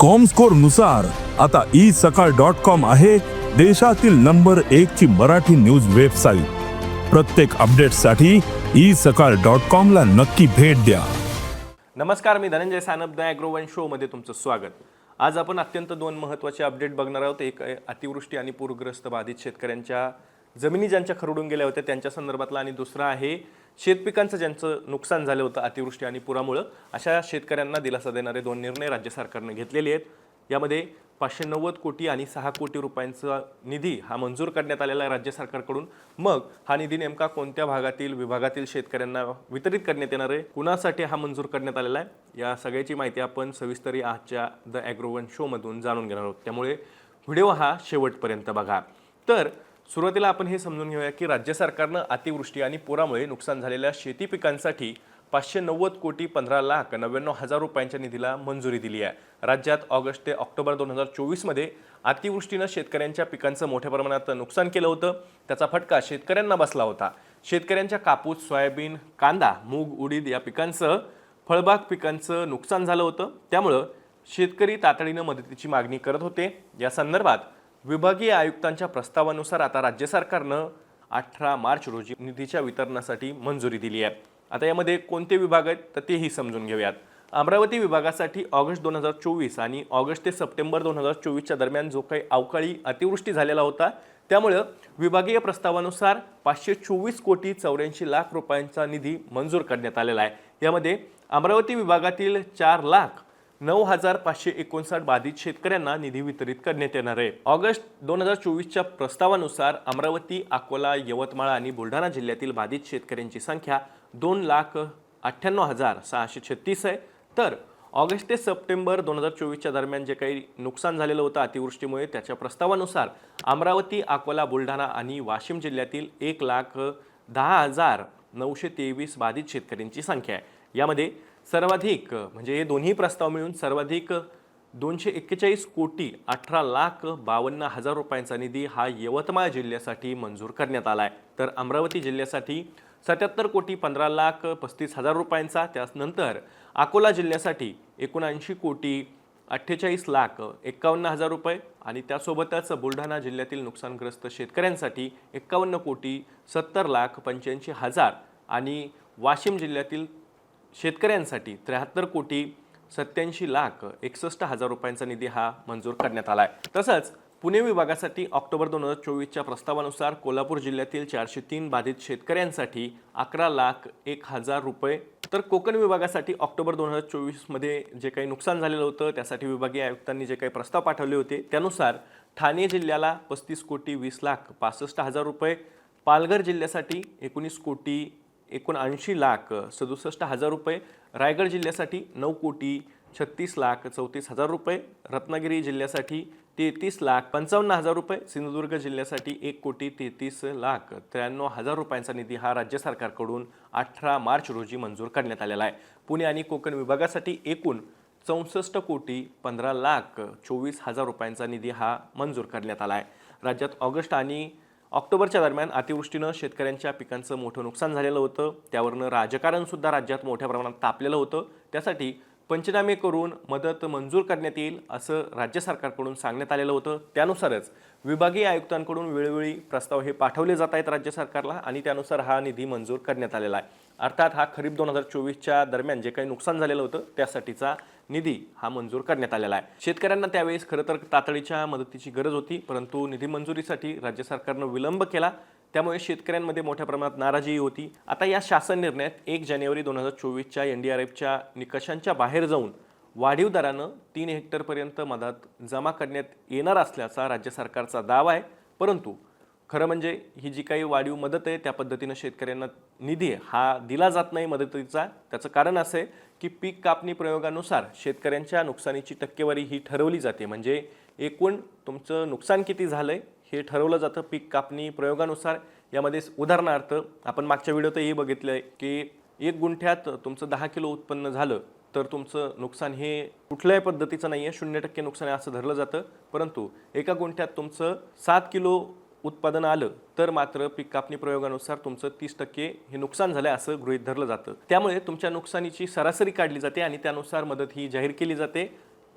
कॉमस्कोरनुसार आता ई सकाळ dot com आहे देशातील नंबर एक ची मराठी न्यूज वेबसाईट प्रत्येक अपडेटसाठी ई सकाळ डॉट कॉम ला नक्की भेट द्या. नमस्कार मी धनंजय सानप द ॲग्रोवन शोमध्ये तुमचं स्वागत. आज आपण अत्यंत दोन महत्त्वाचे अपडेट बघणार आहोत. एक अतिवृष्टी आणि पूरग्रस्त बाधित शेतकऱ्यांच्या जमिनी ज्यांच्या खरडून गेल्या होत्या त्यांच्या संदर्भातला आणि दुसरा आहे शेतपिकांचं ज्यांचं नुकसान झालं होतं अतिवृष्टी आणि पुरामुळं अशा शेतकऱ्यांना दिलासा देणारे दोन निर्णय राज्य सरकारनं घेतलेले आहेत. यामध्ये पाचशे नव्वद कोटी आणि सहा कोटी रुपयांचा निधी हा मंजूर करण्यात आलेला आहे राज्य सरकारकडून. मग हा निधी नेमका कोणत्या भागातील विभागातील शेतकऱ्यांना वितरित करण्यात येणार आहे? कुणासाठी हा मंजूर करण्यात आलेला आहे? या सगळ्याची माहिती आपण सविस्तरी आजच्या द ॲग्रोवन शोमधून जाणून घेणार आहोत. त्यामुळे व्हिडिओ हा शेवटपर्यंत बघा. तर सुरुवातीला आपण हे समजून घेऊया की राज्य सरकारनं अतिवृष्टी आणि पुरामुळे नुकसान झालेल्या शेती पिकांसाठी पाचशे नव्वद कोटी पंधरा लाख नव्याण्णव हजार रुपयांच्या निधीला मंजुरी दिली आहे. राज्यात ऑगस्ट ते ऑक्टोबर दोन हजार चोवीसमध्ये अतिवृष्टीनं शेतकऱ्यांच्या पिकांचं मोठ्या प्रमाणात नुकसान केलं होतं. त्याचा फटका शेतकऱ्यांना बसला होता. शेतकऱ्यांच्या कापूस सोयाबीन कांदा मूग उडीद या पिकांचं फळबाग पिकांचं नुकसान झालं होतं. त्यामुळं शेतकरी तातडीनं मदतीची मागणी करत होते. या संदर्भात विभागीय आयुक्तांच्या प्रस्तावानुसार आता राज्य सरकारनं अठरा मार्च रोजी निधीच्या वितरणासाठी मंजुरी दिली आहे. आता यामध्ये कोणते विभाग आहेत तर तेही समजून घेऊयात. अमरावती विभागासाठी ऑगस्ट दोन हजार चोवीस आणि ऑगस्ट ते सप्टेंबर दोन हजार चोवीसच्या दरम्यान जो काही अवकाळी अतिवृष्टी झालेला होता त्यामुळं विभागीय प्रस्तावानुसार पाचशे चोवीस कोटी चौऱ्याऐंशी लाख रुपयांचा निधी मंजूर करण्यात आलेला आहे. यामध्ये अमरावती विभागातील चार लाख नऊ हजार पाचशे एकोणसाठ बाधित शेतकऱ्यांना निधी वितरित करण्यात येणार आहे. ऑगस्ट दोन हजार चोवीसच्या प्रस्तावानुसार अमरावती अकोला यवतमाळ आणि बुलढाणा जिल्ह्यातील बाधित शेतकऱ्यांची संख्या दोन लाख अठ्ठ्याण्णव हजार सहाशे छत्तीस आहे. तर ऑगस्ट ते सप्टेंबर दोन हजार चोवीसच्या दरम्यान जे काही नुकसान झालेलं होतं अतिवृष्टीमुळे त्याच्या प्रस्तावानुसार अमरावती अकोला बुलढाणा आणि वाशिम जिल्ह्यातील एक लाख दहा हजार नऊशे तेवीस बाधित शेतकऱ्यांची संख्या आहे. यामध्ये सर्वाधिक म्हणजे हे दोन्ही प्रस्ताव मिळून सर्वाधिक दोनशे एक्केचाळीस कोटी अठरा लाख बावन्न हजार रुपयांचा निधी हा यवतमाळ जिल्ह्यासाठी मंजूर करण्यात आला आहे तर अमरावती जिल्ह्यासाठी सत्याहत्तर कोटी पंधरा लाख पस्तीस हजार रुपयांचा त्यानंतर अकोला जिल्ह्यासाठी एकोणऐंशी कोटी अठ्ठेचाळीस लाख एक्कावन्न हजार रुपये आणि त्यासोबतच बुलढाणा जिल्ह्यातील नुकसानग्रस्त शेतकऱ्यांसाठी एक्कावन्न कोटी सत्तर लाख पंच्याऐंशी हजार आणि वाशिम जिल्ह्यातील शेतकऱ्यांसाठी त्र्याहत्तर कोटी सत्याऐंशी लाख एकसष्ट हजार रुपयांचा निधी हा मंजूर करण्यात आला आहे तसंच पुणे विभागासाठी ऑक्टोबर दोन हजार चोवीसच्या प्रस्तावानुसार कोल्हापूर जिल्ह्यातील चारशे तीन बाधित शेतकऱ्यांसाठी अकरा लाख एक हजार रुपये. तर कोकण विभागासाठी ऑक्टोबर दोन हजार चोवीसमध्ये जे काही नुकसान झालेलं होतं त्यासाठी विभागीय आयुक्तांनी जे काही प्रस्ताव पाठवले होते त्यानुसार ठाणे जिल्ह्याला पस्तीस कोटी वीस लाख पासष्ट हजार रुपये पालघर जिल्ह्यासाठी एकोणीस कोटी एकोणऐंशी लाख सदुसष्ट हजार रुपये. रायगड जिल्ह्यासाठी नऊ कोटी छत्तीस लाख चौतीस हजार रुपये. रत्नागिरी जिल्ह्यासाठी तेहतीस लाख पंचावन्न हजार रुपये. सिंधुदुर्ग जिल्ह्यासाठी एक कोटी तेहतीस लाख त्र्याण्णव हजार रुपयांचा निधी हा राज्य सरकारकडून अठरा मार्च रोजी मंजूर करण्यात आलेला आहे. पुणे आणि कोकण विभागासाठी एकूण चौसष्ट कोटी पंधरा लाख चोवीस हजार रुपयांचा निधी हा मंजूर करण्यात आला आहे. राज्यात ऑगस्ट आणि ऑक्टोबरच्या दरम्यान अतिवृष्टीनं शेतकऱ्यांच्या पिकांचं मोठं नुकसान झालेलं होतं. त्यावरनं राजकारणसुद्धा राज्यात मोठ्या प्रमाणात तापलेलं होतं. त्यासाठी पंचनामे करून मदत मंजूर करण्यात येईल असं राज्य सरकारकडून सांगण्यात आलेलं होतं. त्यानुसारच विभागीय आयुक्तांकडून वेळोवेळी प्रस्ताव हे पाठवले जात आहेत राज्य सरकारला आणि त्यानुसार हा निधी मंजूर करण्यात आलेला आहे. अर्थात हा खरीप दोन हजार चोवीसच्या दरम्यान जे काही नुकसान झालेलं होतं त्यासाठीचा निधी हा मंजूर करण्यात आलेला आहे. शेतकऱ्यांना त्यावेळेस खरं तर तातडीच्या मदतीची गरज होती परंतु निधी मंजुरीसाठी राज्य सरकारनं विलंब केला. त्यामुळे शेतकऱ्यांमध्ये मोठ्या प्रमाणात नाराजीही होती. आता या शासन निर्णयात एक जानेवारी दोन हजार चोवीसच्या एन डी आर एफच्या निकषांच्या बाहेर जाऊन वाढीव दरानं तीन हेक्टरपर्यंत मदत जमा करण्यात येणार असल्याचा राज्य सरकारचा दावा आहे. परंतु खरं म्हणजे ही जी काही वाढीव मदत आहे त्या पद्धतीनं शेतकऱ्यांना निधी हा दिला जात नाही मदतीचा. त्याचं कारण असं आहे की पीक कापणी प्रयोगानुसार शेतकऱ्यांच्या नुकसानीची टक्केवारी ही ठरवली जाते. म्हणजे एकूण तुमचं नुकसान किती झालं आहे हे ठरवलं जातं पीक कापणी प्रयोगानुसार. यामध्ये उदाहरणार्थ आपण मागच्या व्हिडिओतही बघितलं आहे की एक गुंठ्यात तुमचं दहा किलो उत्पन्न झालं तर तुमचं नुकसान हे कुठल्याही पद्धतीचं नाही आहे शून्य टक्के नुकसान आहे असं धरलं जातं. परंतु एका गुंठ्यात तुमचं सात किलो उत्पादन आलं तर मात्र पीक कापणी प्रयोगानुसार तुमचं तीस टक्के हे नुकसान झालं असं गृहीत धरलं जातं. त्यामुळे तुमच्या नुकसानीची सरासरी काढली जाते आणि त्यानुसार मदत ही जाहीर केली जाते.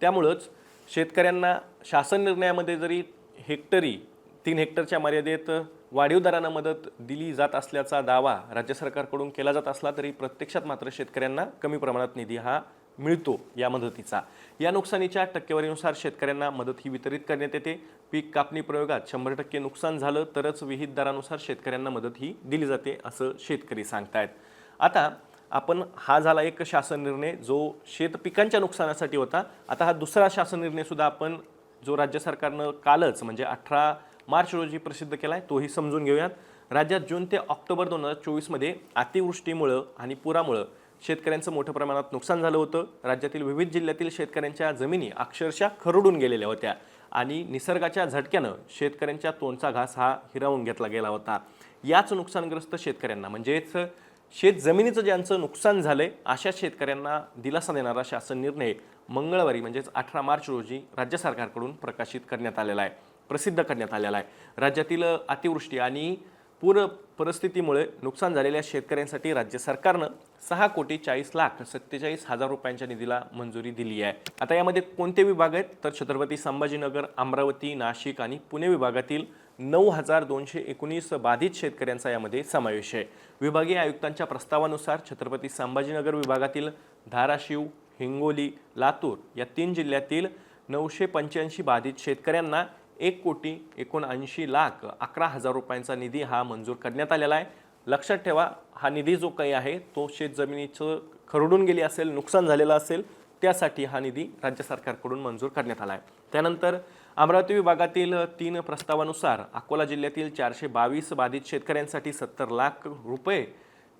त्यामुळंच शेतकऱ्यांना शासन निर्णयामध्ये जरी हेक्टरी तीन हेक्टरच्या मर्यादेत वाढीव दरानं मदत दिली जात असल्याचा दावा राज्य सरकारकडून केला जात असला तरी प्रत्यक्षात मात्र शेतकऱ्यांना कमी प्रमाणात निधी हा मिळतो या मदतीचा. या नुकसानीच्या टक्केवारीनुसार शेतकऱ्यांना मदत ही वितरित करण्यात येते. पीक कापणी प्रयोगात शंभर टक्के नुकसान झालं तरच विहित दरानुसार शेतकऱ्यांना मदत ही दिली जाते असं शेतकरी सांगतायत. आता आपण हा झाला एक शासन निर्णय जो शेत पिकांच्या नुकसानासाठी होता. आता हा दुसरा शासन निर्णय सुद्धा आपण जो राज्य सरकारनं कालच म्हणजे अठरा मार्च रोजी प्रसिद्ध केला आहे तोही समजून घेऊयात. राज्यात जून ते ऑक्टोबर दोन हजार चोवीसमध्ये अतिवृष्टीमुळं आणि पुरामुळं शेतकऱ्यांचं मोठ्या प्रमाणात नुकसान झालं होतं. राज्यातील विविध जिल्ह्यातील शेतकऱ्यांच्या जमिनी अक्षरशः खरडून गेलेल्या होत्या. आणि निसर्गाच्या झटक्यानं शेतकऱ्यांच्या तोंडचा घास हा हिरावून घेतला गेला होता. याच नुकसानग्रस्त शेतकऱ्यांना म्हणजेच शेत जमिनीचं ज्यांचं नुकसान झालं आहे अशा शेतकऱ्यांना दिलासा देणारा शासन निर्णय मंगळवारी म्हणजेच अठरा मार्च रोजी राज्य सरकारकडून प्रकाशित करण्यात आलेला आहे प्रसिद्ध करण्यात आलेला आहे. राज्यातील अतिवृष्टी आणि पूर परिस्थितीमुळे नुकसान झालेल्या शेतकऱ्यांसाठी राज्य सरकारनं सहा कोटी चाळीस लाख सत्तेचाळीस हजार रुपयांच्या निधीला मंजुरी दिली आहे. आता यामध्ये कोणते विभाग आहेत? तर छत्रपती संभाजीनगर अमरावती नाशिक आणि पुणे विभागातील नऊ हजार दोनशे एकोणीस बाधित शेतकऱ्यांचा यामध्ये समावेश आहे. विभागीय आयुक्तांच्या प्रस्तावानुसार छत्रपती संभाजीनगर विभागातील धाराशिव हिंगोली लातूर या तीन जिल्ह्यातील नऊशे पंच्याऐंशी बाधित शेतकऱ्यांना एक कोटी एकोणऐंशी लाख अकरा हजार रुपयांचा निधी हा मंजूर करण्यात आलेला आहे. लक्षात ठेवा हा निधी जो काही आहे तो शेतजमिनीचं खरडून गेली असेल नुकसान झालेलं असेल त्यासाठी हा निधी राज्य सरकारकडून मंजूर करण्यात आला आहे. त्यानंतर अमरावती विभागातील तीन प्रस्तावानुसार अकोला जिल्ह्यातील चारशे बावीस बाधित शेतकऱ्यांसाठी सत्तर लाख रुपये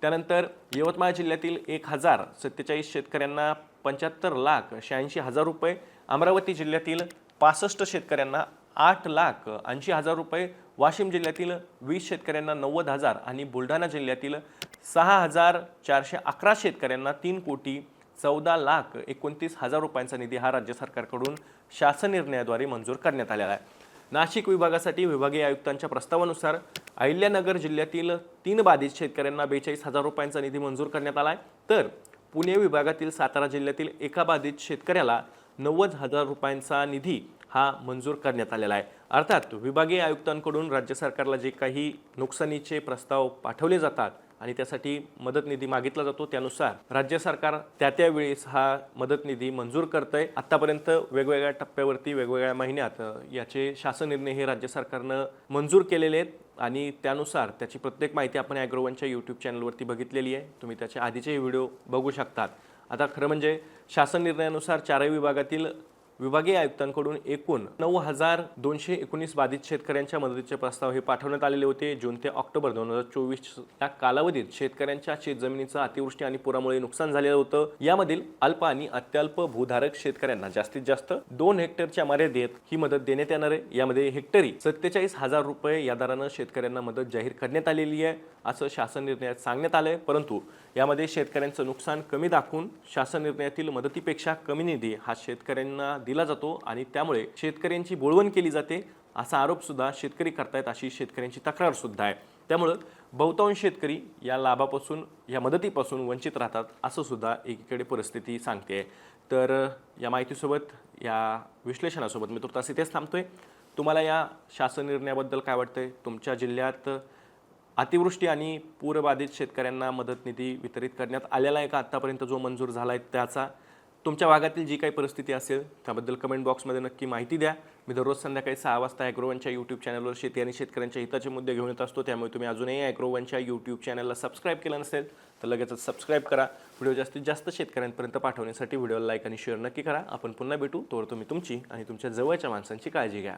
त्यानंतर यवतमाळ जिल्ह्यातील एक हजार सत्तेचाळीस शेतकऱ्यांना पंच्याहत्तर लाख शहाऐंशी हजार रुपये अमरावती जिल्ह्यातील पासष्ट शेतकऱ्यांना आठ लाख ऐंशी हजार रुपये वाशिम जिल्ह्यातील वीस शेतकऱ्यांना नव्वद हजार आणि बुलढाणा जिल्ह्यातील सहा हजार चारशे अकरा शेतकऱ्यांना तीन कोटी चौदा लाख एकोणतीस हजार रुपयांचा निधी हा राज्य सरकारकडून शासन निर्णयाद्वारे मंजूर करण्यात आलेला आहे. नाशिक विभागासाठी विभागीय आयुक्तांच्या प्रस्तावानुसार अहिल्यानगर जिल्ह्यातील तीन बाधित शेतकऱ्यांना बेचाळीस हजार रुपयांचा निधी मंजूर करण्यात आला आहे. तर पुणे विभागातील सातारा जिल्ह्यातील एका बाधित शेतकऱ्याला नव्वद हजार रुपयांचा निधी हा मंजूर करण्यात आलेला आहे. अर्थात विभागीय आयुक्तांकडून राज्य सरकारला जे काही नुकसानीचे प्रस्ताव पाठवले जातात आणि त्यासाठी मदत निधी मागितला जातो त्यानुसार राज्य सरकार त्या त्या वेळेस हा मदत निधी मंजूर करतंय. आतापर्यंत वेगवेगळ्या टप्प्यावरती वेगवेगळ्या महिन्यात याचे शासन निर्णय हे राज्य सरकारनं मंजूर केलेले आहेत आणि त्यानुसार त्याची प्रत्येक माहिती आपण ॲग्रोवनच्या यूट्यूब चॅनलवरती बघितलेली आहे. तुम्ही त्याचे आधीचेही व्हिडिओ बघू शकतात. आता खरं म्हणजे शासन निर्णयानुसार चारही विभागातील विभागीय आयुक्तांकडून एकूण नऊ हजार दोनशे एकोणीस बाधित शेतकऱ्यांच्या मदतीचे प्रस्ताव हे पाठवण्यात आलेले होते. जून ते ऑक्टोबर दोन हजार चोवीस या कालावधीत शेतकऱ्यांच्या शेतजमिनीचं अतिवृष्टी आणि पुरामुळे नुकसान झालेलं होतं. यामधील अल्प आणि अत्यल्प भूधारक शेतकऱ्यांना जास्तीत जास्त दोन हेक्टरच्या मर्यादेत ही मदत देण्यात येणार आहे. यामध्ये हेक्टरी सत्तेचाळीस हजार रुपये या दरानं शेतकऱ्यांना मदत जाहीर करण्यात आलेली आहे असं शासन निर्णयात सांगण्यात आलंय. परंतु यामध्ये शेतकऱ्यांचं नुकसान कमी दाखवून शासन निर्णयातील मदतीपेक्षा कमी निधी हा शेतकऱ्यांना दिला जातो आणि त्यामुळे शेतकऱ्यांची बोळवण केली जाते असा आरोपसुद्धा शेतकरी करतायत अशी शेतकऱ्यांची तक्रारसुद्धा आहे. त्यामुळं बहुतांश शेतकरी या लाभापासून या मदतीपासून वंचित राहतात असं सुद्धा एकीकडे परिस्थिती सांगते. तर या माहितीसोबत या विश्लेषणासोबत मी तुर्तास इथेच थांबतोय. तुम्हाला या शासन निर्णयाबद्दल काय वाटतंय? तुमच्या जिल्ह्यात अतिवृष्टी आणि पूरबाधित शेतकऱ्यांना मदत निधी वितरित करण्यात आलेला आहे का आत्तापर्यंत जो मंजूर झाला आहे त्याचा? तुमच्या भागातील जी काही परिस्थिती असेल त्याबद्दल कमेंट बॉक्समध्ये नक्की माहिती द्या. मी दररोज संध्याकाळी सहा वाजता ॲग्रोवनच्या यूट्यूब चॅनलवर शेती आणि शेतकऱ्यांच्या हिताचे मुद्दे घेऊन येत असतो. त्यामुळे तुम्ही अजूनही ॲग्रोवनच्या यूट्यूब चॅनलला सबस्क्राईब केलं नसेल तर लगेचच सबस्क्राईब करा. व्हिडिओ जास्तीत जास्त शेतकऱ्यांपर्यंत पाठवण्यासाठी व्हिडिओला लाईक आणि शेअर नक्की करा. आपण पुन्हा भेटू. तोवर तुम्ही तुमची आणि तुमच्या जवळच्या माणसांची काळजी घ्या.